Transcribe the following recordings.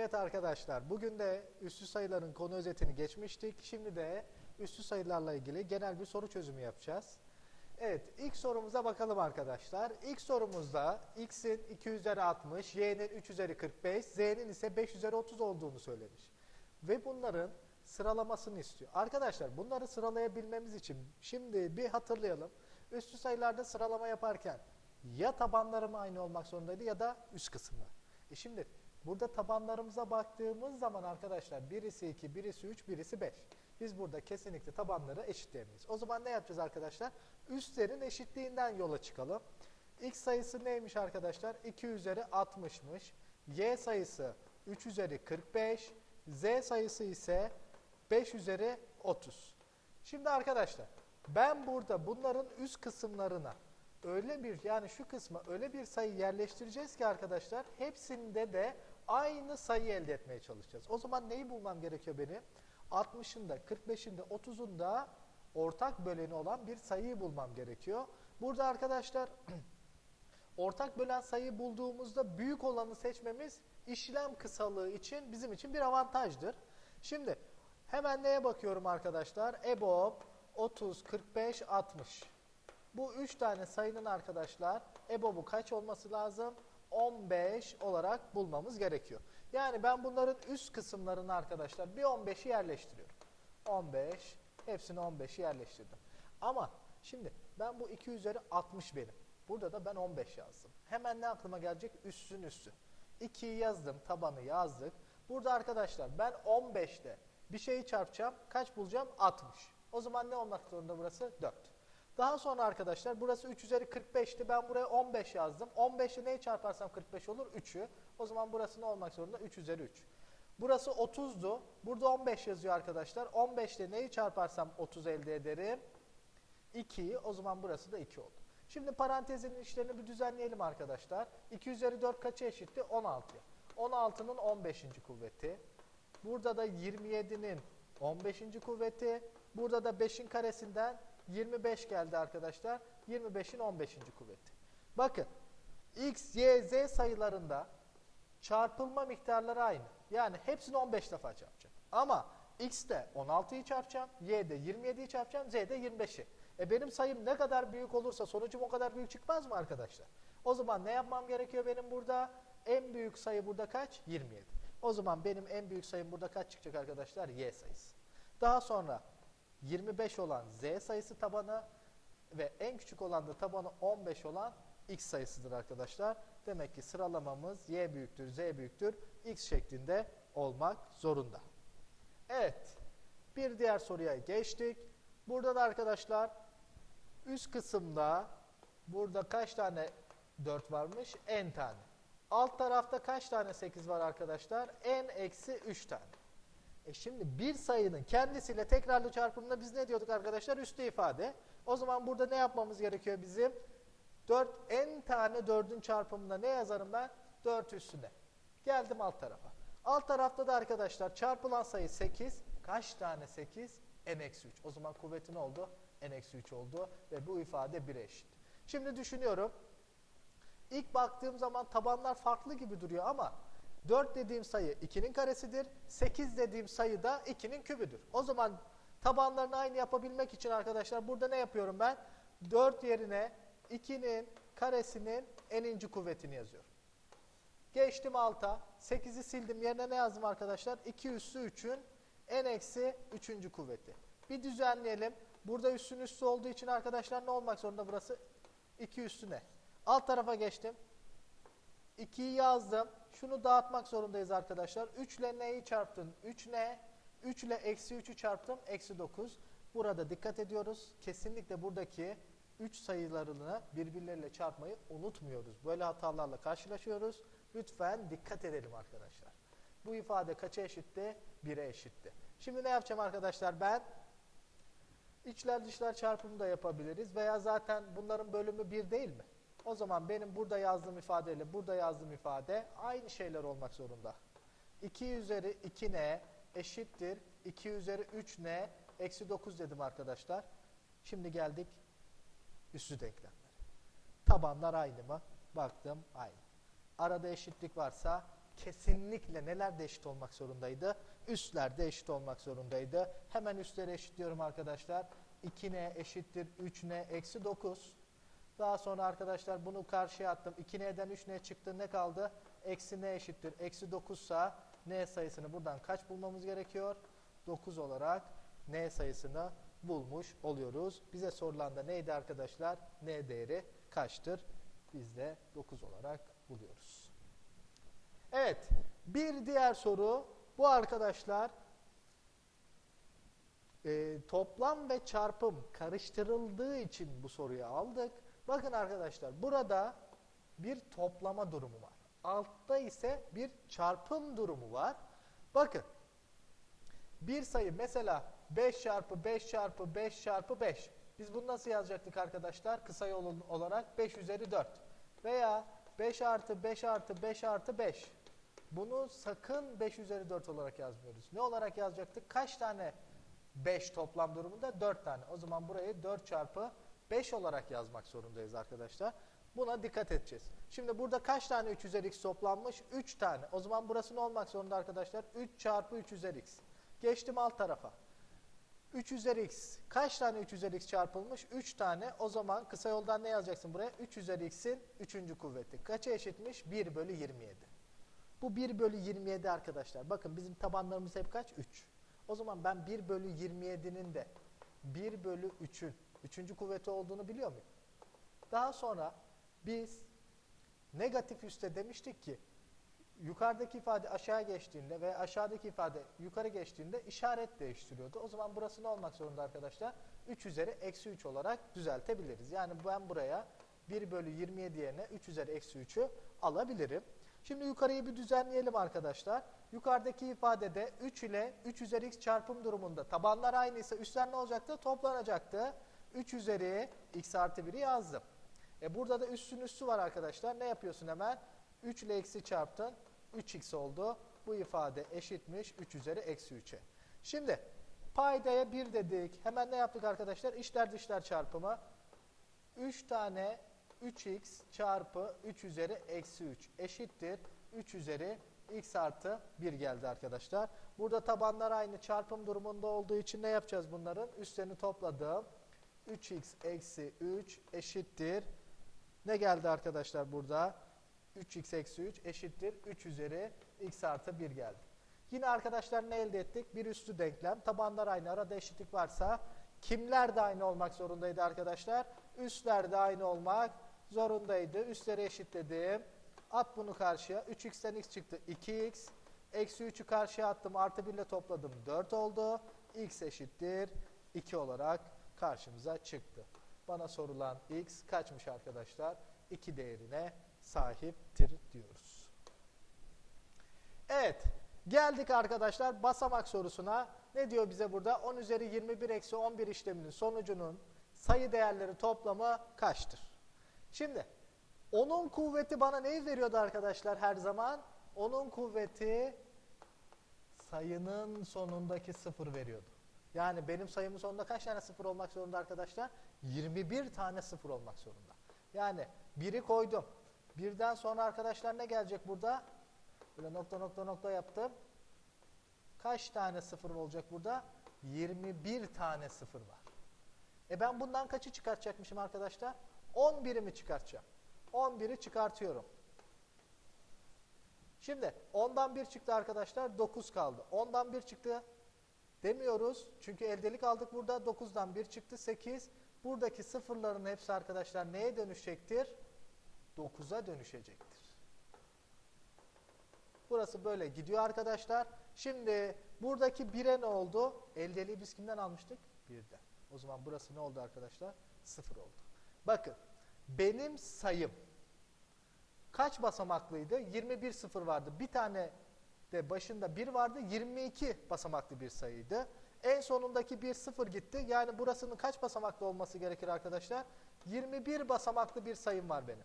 Evet arkadaşlar, bugün de üstü sayıların konu özetini geçmiştik. Şimdi de üstü sayılarla ilgili genel bir soru çözümü yapacağız. Evet, ilk sorumuza bakalım arkadaşlar. İlk sorumuzda x'in 2 üzeri 60, y'nin 3 üzeri 45, z'nin ise 5 üzeri 30 olduğunu söylemiş. Ve bunların sıralamasını istiyor. Arkadaşlar bunları sıralayabilmemiz için şimdi bir hatırlayalım. Üstü sayılarda sıralama yaparken ya tabanlarım aynı olmak zorundaydı ya da üst kısımlar. E şimdi burada tabanlarımıza baktığımız zaman arkadaşlar birisi 2, birisi 3, birisi 5. Biz burada kesinlikle tabanları eşitleyemeyiz. O zaman ne yapacağız arkadaşlar? Üstlerin eşitliğinden yola çıkalım. X sayısı neymiş arkadaşlar? 2 üzeri 60'mış. Y sayısı 3 üzeri 45. Z sayısı ise 5 üzeri 30. Şimdi arkadaşlar ben burada bunların üst kısımlarına öyle bir yani şu kısma öyle bir sayı yerleştireceğiz ki arkadaşlar hepsinde de aynı sayı elde etmeye çalışacağız. O zaman neyi bulmam gerekiyor benim? 60'ında, 45'inde, 30'unda ortak böleni olan bir sayıyı bulmam gerekiyor. Burada arkadaşlar ortak bölen sayıyı bulduğumuzda büyük olanı seçmemiz işlem kısalığı için bizim için bir avantajdır. Şimdi hemen neye bakıyorum arkadaşlar? EBOB 30, 45, 60. Bu üç tane sayının arkadaşlar EBOB'u kaç olması lazım? 15 olarak bulmamız gerekiyor. Yani ben bunların üst kısımlarını arkadaşlar bir 15'i yerleştiriyorum. 15, hepsini 15'i yerleştirdim. Ama şimdi ben bu 2 üzeri 60 benim. Burada da ben 15 yazdım. Hemen ne aklıma gelecek? Üssün üssü. 2'yi yazdım, tabanı yazdık. Burada arkadaşlar ben 15'te bir şeyi çarpacağım. Kaç bulacağım? 60. O zaman ne olmak zorunda burası? 4. Daha sonra arkadaşlar burası 3 üzeri 45'ti. Ben buraya 15 yazdım. 15'i neyi çarparsam 45 olur? 3'ü. O zaman burası ne olmak zorunda? 3 üzeri 3. Burası 30'du. Burada 15 yazıyor arkadaşlar. 15 ile neyi çarparsam 30 elde ederim? 2'yi. O zaman burası da 2 oldu. Şimdi parantezin işlerini bir düzenleyelim arkadaşlar. 2 üzeri 4 kaça eşitti? 16. 16'nın 15. kuvveti. Burada da 27'nin 15. kuvveti. Burada da 5'in karesinden 25 geldi arkadaşlar. 25'in 15. kuvveti. Bakın x, y, z sayılarında çarpılma miktarları aynı. Yani hepsini 15 defa çarpacağım. Ama x'te 16'yı çarpacağım, y'de 27'yi çarpacağım, z'de 25'i. E benim sayım ne kadar büyük olursa sonucum o kadar büyük çıkmaz mı arkadaşlar? O zaman ne yapmam gerekiyor benim burada? En büyük sayı burada kaç? 27. O zaman benim en büyük sayım burada kaç çıkacak arkadaşlar? Y sayısı. Daha sonra 25 olan z sayısı tabanı ve en küçük olan da tabanı 15 olan x sayısıdır arkadaşlar. Demek ki sıralamamız y büyüktür, z büyüktür, x şeklinde olmak zorunda. Evet, bir diğer soruya geçtik. Burada da arkadaşlar üst kısımda burada kaç tane 4 varmış? n tane. Alt tarafta kaç tane 8 var arkadaşlar? n eksi 3 tane. E şimdi bir sayının kendisiyle tekrarlı çarpımında biz ne diyorduk arkadaşlar? Üstü ifade. O zaman burada ne yapmamız gerekiyor bizim? 4 n tane 4'ün çarpımında ne yazarım ben? 4 üstüne. Geldim alt tarafa. Alt tarafta da arkadaşlar çarpılan sayı 8. Kaç tane 8? n eksi 3. O zaman kuvveti ne oldu? n eksi 3 oldu ve bu ifade 1'e eşit. Şimdi düşünüyorum. İlk baktığım zaman tabanlar farklı gibi duruyor ama 4 dediğim sayı 2'nin karesidir. 8 dediğim sayı da 2'nin kübüdür. O zaman tabanlarını aynı yapabilmek için arkadaşlar burada ne yapıyorum ben? 4 yerine 2'nin karesinin n'inci kuvvetini yazıyorum. Geçtim alta. 8'i sildim. Yerine ne yazdım arkadaşlar? 2 üssü 3'ün n eksi 3. kuvveti. Bir düzenleyelim. Burada üssün üssü olduğu için arkadaşlar ne olmak zorunda burası? 2 üssü ne? Alt tarafa geçtim. 2'yi yazdım. Şunu dağıtmak zorundayız arkadaşlar. 3 ile n'yi çarptın. 3 ne? 3 ile eksi 3'ü çarptım. Eksi 9. Burada dikkat ediyoruz. Kesinlikle buradaki 3 sayılarını birbirleriyle çarpmayı unutmuyoruz. Böyle hatalarla karşılaşıyoruz. Lütfen dikkat edelim arkadaşlar. Bu ifade kaça eşitti? 1'e eşitti. Şimdi ne yapacağım arkadaşlar? Ben içler dışlar çarpımı da yapabiliriz. Veya zaten bunların bölümü 1 değil mi? O zaman benim burada yazdığım ifadeyle burada yazdığım ifade aynı şeyler olmak zorunda. 2 üzeri 2n eşittir 2 üzeri 3n eksi 9 dedim arkadaşlar. Şimdi geldik üssü denklemlere. Tabanlar aynı mı? Baktım aynı. Arada eşitlik varsa kesinlikle neler de eşit olmak zorundaydı? Üstler de eşit olmak zorundaydı. Hemen üstleri eşitliyorum arkadaşlar. 2n eşittir 3n eksi 9. Daha sonra arkadaşlar bunu karşıya attım. 2n'den 3n çıktı. Ne kaldı? Eksi n eşittir. Eksi 9 sa n sayısını buradan kaç bulmamız gerekiyor? 9 olarak n sayısını bulmuş oluyoruz. Bize sorulan da neydi arkadaşlar? n değeri kaçtır? Biz de 9 olarak buluyoruz. Evet, bir diğer soru bu arkadaşlar e, toplam ve çarpım karıştırıldığı için bu soruyu aldık. Bakın arkadaşlar burada bir toplama durumu var. Altta ise bir çarpım durumu var. Bakın bir sayı mesela 5 çarpı 5 çarpı 5 çarpı 5. Biz bunu nasıl yazacaktık arkadaşlar? Kısa yol olarak 5 üzeri 4. Veya 5 artı 5 artı 5 artı 5. Bunu sakın 5 üzeri 4 olarak yazmıyoruz. Ne olarak yazacaktık? Kaç tane 5 toplam durumunda? 4 tane. O zaman burayı 4 çarpı 5 olarak yazmak zorundayız arkadaşlar. Buna dikkat edeceğiz. Şimdi burada kaç tane 3 üzeri x toplanmış? 3 tane. O zaman burası ne olmak zorunda arkadaşlar? 3 çarpı 3 üzeri x. Geçtim alt tarafa. 3 üzeri x. Kaç tane 3 üzeri x çarpılmış? 3 tane. O zaman kısa yoldan ne yazacaksın buraya? 3 üzeri x'in 3. kuvveti. Kaça eşitmiş? 1 bölü 27. Bu 1 bölü 27 arkadaşlar. Bakın bizim tabanlarımız hep kaç? 3. O zaman ben 1 bölü 27'nin de 1 bölü 3'ün 3. kuvveti olduğunu biliyor muyum? Daha sonra biz negatif üste demiştik ki yukarıdaki ifade aşağı geçtiğinde ve aşağıdaki ifade yukarı geçtiğinde işaret değiştiriyordu. O zaman burası ne olmak zorunda arkadaşlar? 3 üzeri eksi 3 olarak düzeltebiliriz. Yani ben buraya 1 bölü 27 yerine 3 üzeri eksi 3'ü alabilirim. Şimdi yukarıyı bir düzenleyelim arkadaşlar. Yukarıdaki ifadede 3 ile 3 üzeri x çarpım durumunda tabanlar aynıysa üstler ne olacaktı? Toplanacaktı. 3 üzeri x artı 1'i yazdım. E burada da üstün üstü var arkadaşlar. Ne yapıyorsun hemen? 3 ile eksi çarptın. 3x oldu. Bu ifade eşitmiş 3 üzeri eksi 3'e. Şimdi paydaya 1 dedik. Hemen ne yaptık arkadaşlar? İşler dışlar çarpımı. 3 tane 3x çarpı 3 üzeri eksi 3 eşittir. 3 üzeri x artı 1 geldi arkadaşlar. Burada tabanlar aynı çarpım durumunda olduğu için ne yapacağız bunların? Üstlerini topladım. 3x eksi 3 eşittir. Ne geldi arkadaşlar burada? 3x eksi 3 eşittir 3 üzeri x artı 1 geldi. Yine arkadaşlar ne elde ettik? Bir üstü denklem. Tabanlar aynı. Arada eşitlik varsa kimler de aynı olmak zorundaydı arkadaşlar? Üstler de aynı olmak zorundaydı. Üstleri eşitledim. At bunu karşıya. 3x'ten x çıktı. 2x. Eksi 3'ü karşıya attım. Artı 1 ile topladım. 4 oldu. x eşittir 2 olarak karşımıza çıktı. Bana sorulan x kaçmış arkadaşlar? 2 değerine sahiptir diyoruz. Evet. Geldik arkadaşlar basamak sorusuna. Ne diyor bize burada? 10 üzeri 21 eksi 11 işleminin sonucunun sayı değerleri toplamı kaçtır? Şimdi onun kuvveti bana neyi veriyordu arkadaşlar her zaman? Onun kuvveti sayının sonundaki sıfır veriyordu. Yani benim sayımın sonunda kaç tane sıfır olmak zorunda arkadaşlar? 21 tane sıfır olmak zorunda. Yani biri koydum. Birden sonra arkadaşlar ne gelecek burada? Böyle nokta nokta nokta yaptım. Kaç tane sıfır olacak burada? 21 tane sıfır var. E ben bundan kaçı çıkartacakmışım arkadaşlar? 11'i mi çıkartacağım? 11'i çıkartıyorum. Şimdi 10'dan 1 çıktı arkadaşlar 9 kaldı. 10'dan 1 çıktı demiyoruz. Çünkü eldelik aldık burada. 9'dan 1 çıktı 8. Buradaki sıfırların hepsi arkadaşlar neye dönüşecektir? 9'a dönüşecektir. Burası böyle gidiyor arkadaşlar. Şimdi buradaki 1'e ne oldu? Eldeliği biz kimden almıştık? 1'den. O zaman burası ne oldu arkadaşlar? 0 oldu. Bakın benim sayım kaç basamaklıydı? 21 sıfır vardı. Bir tane de başında 1 vardı. 22 basamaklı bir sayıydı. En sonundaki bir sıfır gitti. Yani burasının kaç basamaklı olması gerekir arkadaşlar? 21 basamaklı bir sayım var benim.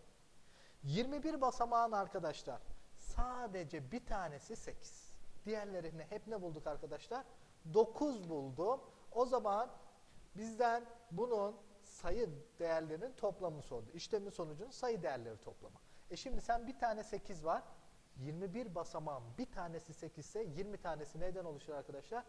21 basamağın arkadaşlar sadece bir tanesi 8. Diğerlerini hep ne bulduk arkadaşlar? 9 buldum. O zaman bizden bunun sayı değerlerinin toplamını sordu. İşlemin sonucunun sayı değerleri toplamı. E şimdi sen bir tane 8 var. 21 basamağın bir tanesi 8 ise 20 tanesi neyden oluşur arkadaşlar?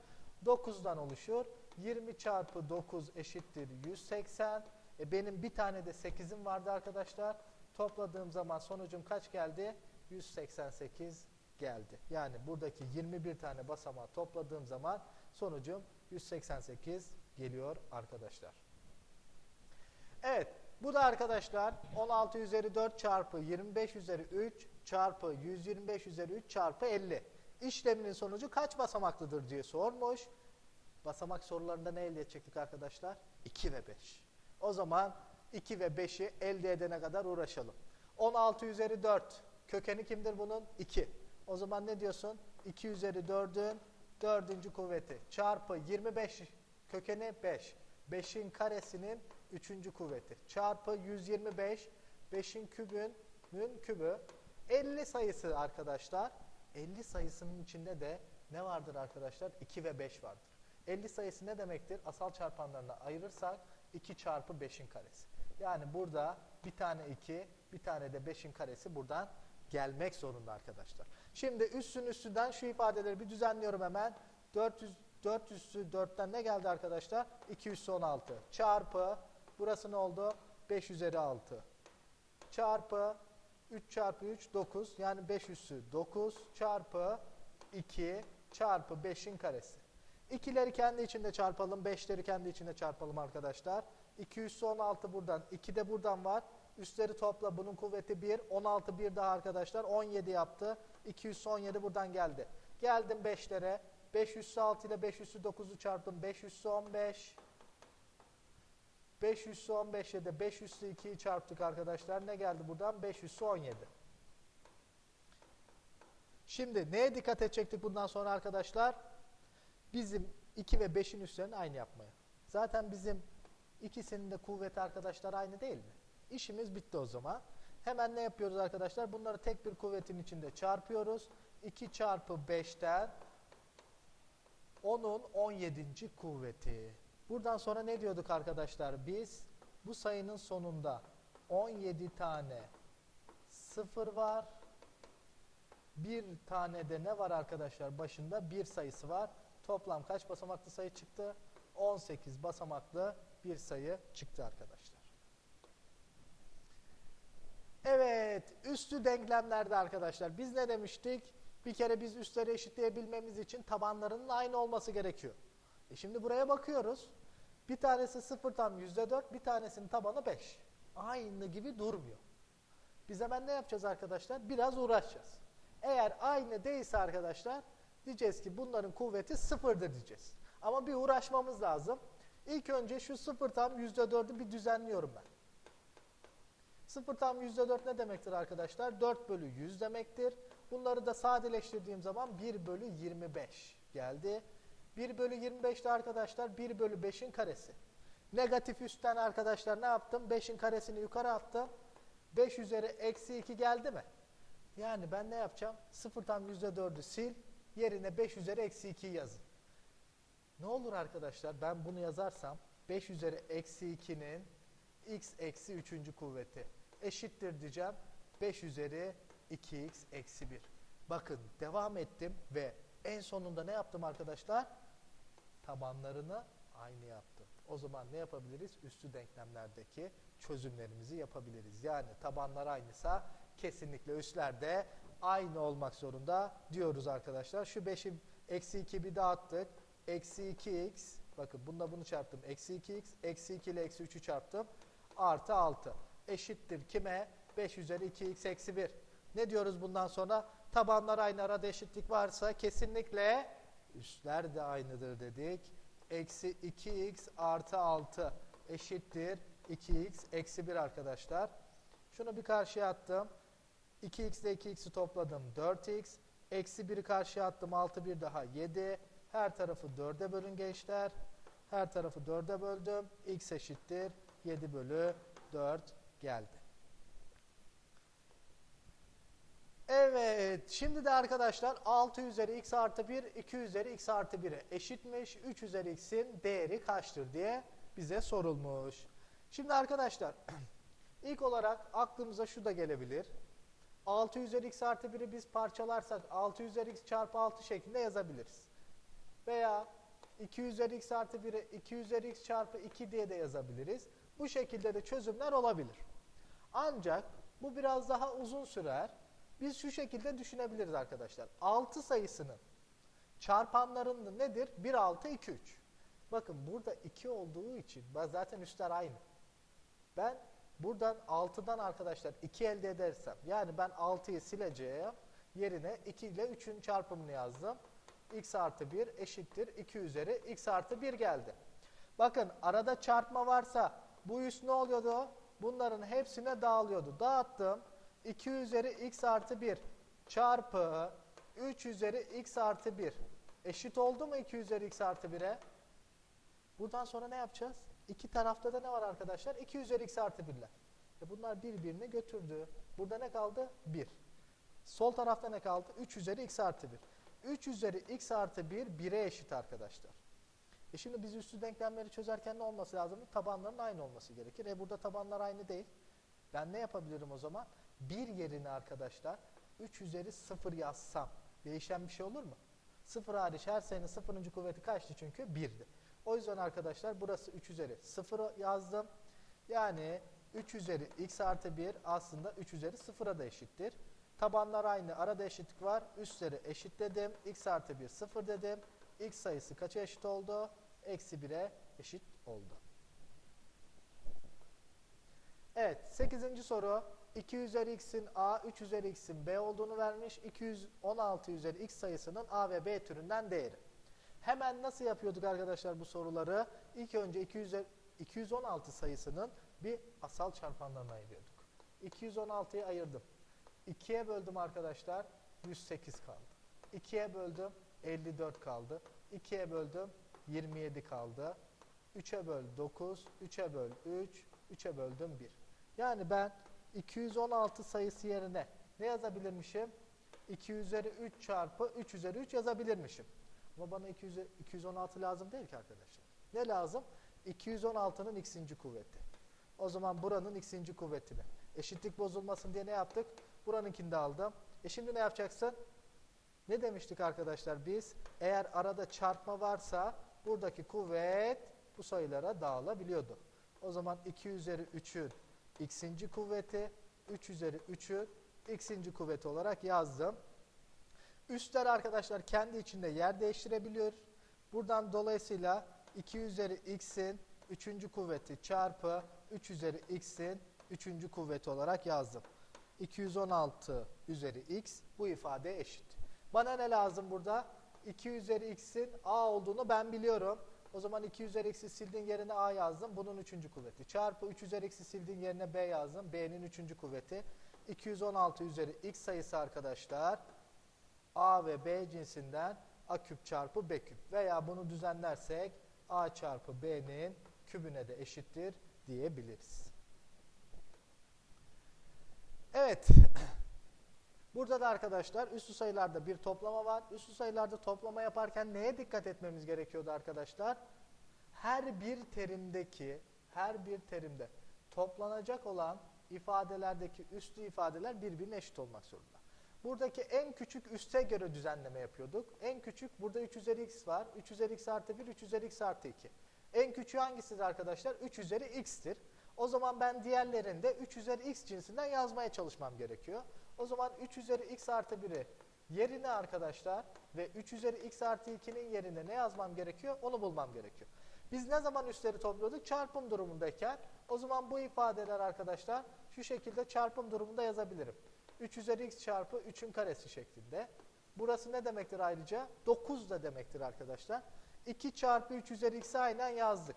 9'dan oluşur. 20 çarpı 9 eşittir 180. E benim bir tane de 8'im vardı arkadaşlar. Topladığım zaman sonucum kaç geldi? 188 geldi. Yani buradaki 21 tane basamağı topladığım zaman sonucum 188 geliyor arkadaşlar. Evet, bu da arkadaşlar 16 üzeri 4 çarpı 25 üzeri 3 çarpı 125 üzeri 3 çarpı 50. İşleminin sonucu kaç basamaklıdır diye sormuş. Basamak sorularında ne elde edecektik arkadaşlar? 2 ve 5. O zaman 2 ve 5'i elde edene kadar uğraşalım. 16 üzeri 4 kökeni kimdir bunun? 2. O zaman ne diyorsun? 2 üzeri 4'ün dördüncü kuvveti çarpı 25 kökeni 5. 5'in karesinin üçüncü kuvveti çarpı 125 5'in kübünün kübü 50 sayısı arkadaşlar. 50 sayısının içinde de ne vardır arkadaşlar? 2 ve 5 vardır. 50 sayısı ne demektir? Asal çarpanlarına ayırırsak 2 çarpı 5'in karesi. Yani burada bir tane 2, bir tane de 5'in karesi buradan gelmek zorunda arkadaşlar. Şimdi üstün üstünden şu ifadeleri bir düzenliyorum hemen. 400 4 üssü 4'ten ne geldi arkadaşlar? 2 üssü 16 çarpı burası ne oldu? 5 üzeri 6 çarpı 3 çarpı 3 9 yani 5 üssü 9 çarpı 2 çarpı 5'in karesi. İkileri kendi içinde çarpalım. 5'leri kendi içinde çarpalım arkadaşlar. 2 üssü 16 buradan. 2 de buradan var. Üstleri topla. Bunun kuvveti 1. 16 bir daha arkadaşlar. 17 yaptı. 2 üssü 17 buradan geldi. Geldim 5'lere. 5 üssü 6 ile 5 üssü 9'u çarptım. 5 üssü 15. 5 üssü 15 ile de 5 üssü 2'yi çarptık arkadaşlar. Ne geldi buradan? 5 üssü 17. Şimdi neye dikkat edecektik bundan sonra arkadaşlar? Bizim 2 ve 5'in üstlerini aynı yapmaya. Zaten bizim ikisinin de kuvveti arkadaşlar aynı değil mi? İşimiz bitti o zaman. Hemen ne yapıyoruz arkadaşlar? Bunları tek bir kuvvetin içinde çarpıyoruz. 2 çarpı 5'ten 10'un 17. kuvveti. Buradan sonra ne diyorduk arkadaşlar? Biz bu sayının sonunda 17 tane sıfır var. Bir tane de ne var arkadaşlar? Başında bir sayısı var. Toplam kaç basamaklı sayı çıktı? 18 basamaklı bir sayı çıktı arkadaşlar. Evet, üstü denklemlerde arkadaşlar biz ne demiştik? Bir kere biz üstleri eşitleyebilmemiz için tabanlarının aynı olması gerekiyor. E şimdi buraya bakıyoruz. Bir tanesi 0 tam %4, bir tanesinin tabanı 5. Aynı gibi durmuyor. Biz hemen ne yapacağız arkadaşlar? Biraz uğraşacağız. Eğer aynı değilse arkadaşlar diyeceğiz ki bunların kuvveti sıfırdır diyeceğiz. Ama bir uğraşmamız lazım. İlk önce şu 0 tam %4'ü bir düzenliyorum ben. 0 tam %4 ne demektir arkadaşlar? 4 bölü 100 demektir. Bunları da sadeleştirdiğim zaman 1 bölü 25 geldi. 1 bölü 25 de arkadaşlar 1 bölü 5'in karesi. Negatif üstten arkadaşlar ne yaptım? 5'in karesini yukarı attım. 5 üzeri eksi 2 geldi mi? Yani ben ne yapacağım? 0 tam %4'ü sil. Yerine 5 üzeri eksi 2'yi yazın. Ne olur arkadaşlar ben bunu yazarsam 5 üzeri eksi 2'nin x eksi 3. kuvveti eşittir diyeceğim. 5 üzeri 2x eksi 1. Bakın devam ettim ve en sonunda ne yaptım arkadaşlar? Tabanlarını aynı yaptım. O zaman ne yapabiliriz? Üstü denklemlerdeki çözümlerimizi yapabiliriz. Yani tabanlar aynıysa kesinlikle üstler de aynı olmak zorunda diyoruz arkadaşlar. Şu 5'i eksi 2 bir dağıttık. Eksi 2x bakın bunda bunu çarptım. Eksi 2x eksi 2 ile eksi 3'ü çarptım. Artı 6 eşittir kime? 5 üzeri 2x eksi 1. Ne diyoruz bundan sonra? Tabanlar aynı arada eşitlik varsa kesinlikle üstler de aynıdır dedik. Eksi 2x artı 6 eşittir 2x eksi 1 arkadaşlar. Şunu bir karşıya attım. 2x ile 2x'i topladım 4x. Eksi 1'i karşıya attım 6 bir daha 7. Her tarafı 4'e bölün gençler. Her tarafı 4'e böldüm. x eşittir 7 bölü 4 geldi. Evet, şimdi de arkadaşlar 6 üzeri x artı 1, 2 üzeri x artı 1'e eşitmiş. 3 üzeri x'in değeri kaçtır diye bize sorulmuş. Şimdi arkadaşlar, ilk olarak aklımıza şu da gelebilir. 6 üzeri x artı 1'i biz parçalarsak 6 üzeri x çarpı 6 şeklinde yazabiliriz. Veya 2 üzeri x artı 1'i 2 üzeri x çarpı 2 diye de yazabiliriz. Bu şekilde de çözümler olabilir. Ancak bu biraz daha uzun sürer. Biz şu şekilde düşünebiliriz arkadaşlar. 6 sayısının çarpanlarında nedir? 1, 6, 2, 3. Bakın burada 2 olduğu için zaten üstler aynı. Ben buradan 6'dan arkadaşlar 2 elde edersem yani ben 6'yı sileceğim yerine 2 ile 3'ün çarpımını yazdım. x artı 1 eşittir 2 üzeri x artı 1 geldi. Bakın arada çarpma varsa bu üst ne oluyordu? Bunların hepsine dağılıyordu. Dağıttım. 2 üzeri x artı 1 çarpı 3 üzeri x artı 1 eşit oldu mu 2 üzeri x artı 1'e? Buradan sonra ne yapacağız? İki tarafta da ne var arkadaşlar? 2 üzeri x artı 1'ler. E bunlar birbirini götürdü. Burada ne kaldı? 1. Sol tarafta ne kaldı? 3 üzeri x artı 1. 3 üzeri x artı 1 1'e eşit arkadaşlar. E şimdi biz üstü denklemleri çözerken ne olması lazım? Tabanların aynı olması gerekir. E burada tabanlar aynı değil. Ben ne yapabilirim o zaman? 1 yerine arkadaşlar 3 üzeri 0 yazsam değişen bir şey olur mu? 0 hariç her sayının sıfırıncı kuvveti kaçtı çünkü? 1'di. O yüzden arkadaşlar burası 3 üzeri 0 yazdım. Yani 3 üzeri x artı 1 aslında 3 üzeri 0'a da eşittir. Tabanlar aynı. Arada eşitlik var. Üstleri eşitledim. x artı 1 0 dedim. x sayısı kaça eşit oldu? Eksi 1'e eşit oldu. Evet. 8. soru. 2 üzeri x'in a, 3 üzeri x'in b olduğunu vermiş. 216 üzeri x sayısının a ve b türünden değeri. Hemen nasıl yapıyorduk arkadaşlar bu soruları? İlk önce 200, 216 sayısının bir asal çarpanlarına ayırıyorduk. 216'yı ayırdım. 2'ye böldüm arkadaşlar 108 kaldı. 2'ye böldüm 54 kaldı. 2'ye böldüm 27 kaldı. 3'e böl 9, 3'e böl 3, 3'e böldüm 1. Yani ben 216 sayısı yerine ne yazabilirmişim? 2 üzeri 3 çarpı 3 üzeri 3 yazabilirmişim. Ama bana 200, 216 lazım değil ki arkadaşlar. Ne lazım? 216'nın x'inci kuvveti. O zaman buranın x'inci kuvvetini. Eşitlik bozulmasın diye ne yaptık? Buranınkini de aldım. E şimdi ne yapacaksın? Ne demiştik arkadaşlar biz? Eğer arada çarpma varsa buradaki kuvvet bu sayılara dağılabiliyordu. O zaman 2 üzeri 3'ün x'inci kuvveti, 3 üzeri 3'ün x'inci kuvveti olarak yazdım. Üstler arkadaşlar kendi içinde yer değiştirebiliyor. Buradan dolayısıyla 2 üzeri x'in 3. kuvveti çarpı 3 üzeri x'in 3. kuvveti olarak yazdım. 216 üzeri x bu ifade eşit. Bana ne lazım burada? 2 üzeri x'in a olduğunu ben biliyorum. O zaman 2 üzeri x'i sildiğin yerine a yazdım. Bunun 3. kuvveti. Çarpı 3 üzeri x'i sildiğin yerine b yazdım. b'nin 3. kuvveti. 216 üzeri x sayısı arkadaşlar A ve B cinsinden A küp çarpı B küp veya bunu düzenlersek A çarpı B'nin kübüne de eşittir diyebiliriz. Evet. Burada da arkadaşlar üslü sayılarda bir toplama var. Üslü sayılarda toplama yaparken neye dikkat etmemiz gerekiyordu arkadaşlar? Her bir terimdeki, her bir terimde toplanacak olan ifadelerdeki üslü ifadeler birbirine eşit olmak zorunda. Buradaki en küçük üste göre düzenleme yapıyorduk. En küçük burada 3 üzeri x var. 3 üzeri x artı 1, 3 üzeri x artı 2. En küçüğü hangisidir arkadaşlar? 3 üzeri x'tir. O zaman ben diğerlerini de 3 üzeri x cinsinden yazmaya çalışmam gerekiyor. O zaman 3 üzeri x artı 1'i yerine arkadaşlar ve 3 üzeri x artı 2'nin yerine ne yazmam gerekiyor? Onu bulmam gerekiyor. Biz ne zaman üstleri topluyorduk? Çarpım durumundayken. O zaman bu ifadeler arkadaşlar şu şekilde çarpım durumunda yazabilirim. 3 üzeri x çarpı 3'ün karesi şeklinde. Burası ne demektir ayrıca? 9 da demektir arkadaşlar. 2 çarpı 3 üzeri x'i aynen yazdık.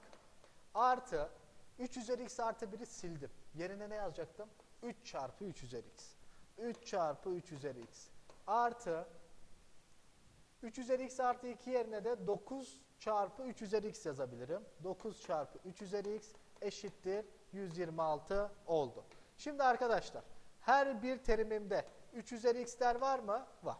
Artı 3 üzeri x artı 1'i sildim. Yerine ne yazacaktım? 3 çarpı 3 üzeri x. 3 çarpı 3 üzeri x. Artı 3 üzeri x artı 2 yerine de 9 çarpı 3 üzeri x yazabilirim. 9 çarpı 3 üzeri x eşittir 126 oldu. Şimdi arkadaşlar her bir terimimde 3 üzeri x'ler var mı? Var.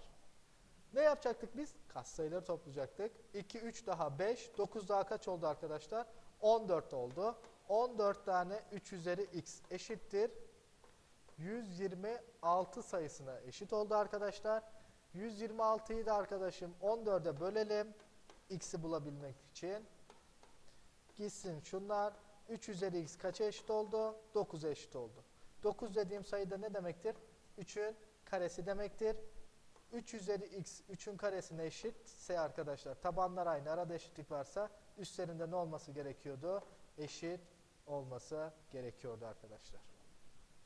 Ne yapacaktık biz? Katsayıları toplayacaktık. 2, 3 daha 5, 9 daha kaç oldu arkadaşlar? 14 oldu. 14 tane 3 üzeri x eşittir 126 sayısına eşit oldu arkadaşlar. 126'yı da arkadaşım 14'e bölelim. X'i bulabilmek için. Gitsin şunlar. 3 üzeri x kaça eşit oldu? 9'a eşit oldu. 9 dediğim sayıda ne demektir? 3'ün karesi demektir. 3 üzeri x 3'ün karesine eşitse arkadaşlar tabanlar aynı arada eşitlik varsa üstlerinde ne olması gerekiyordu? Eşit olması gerekiyordu arkadaşlar.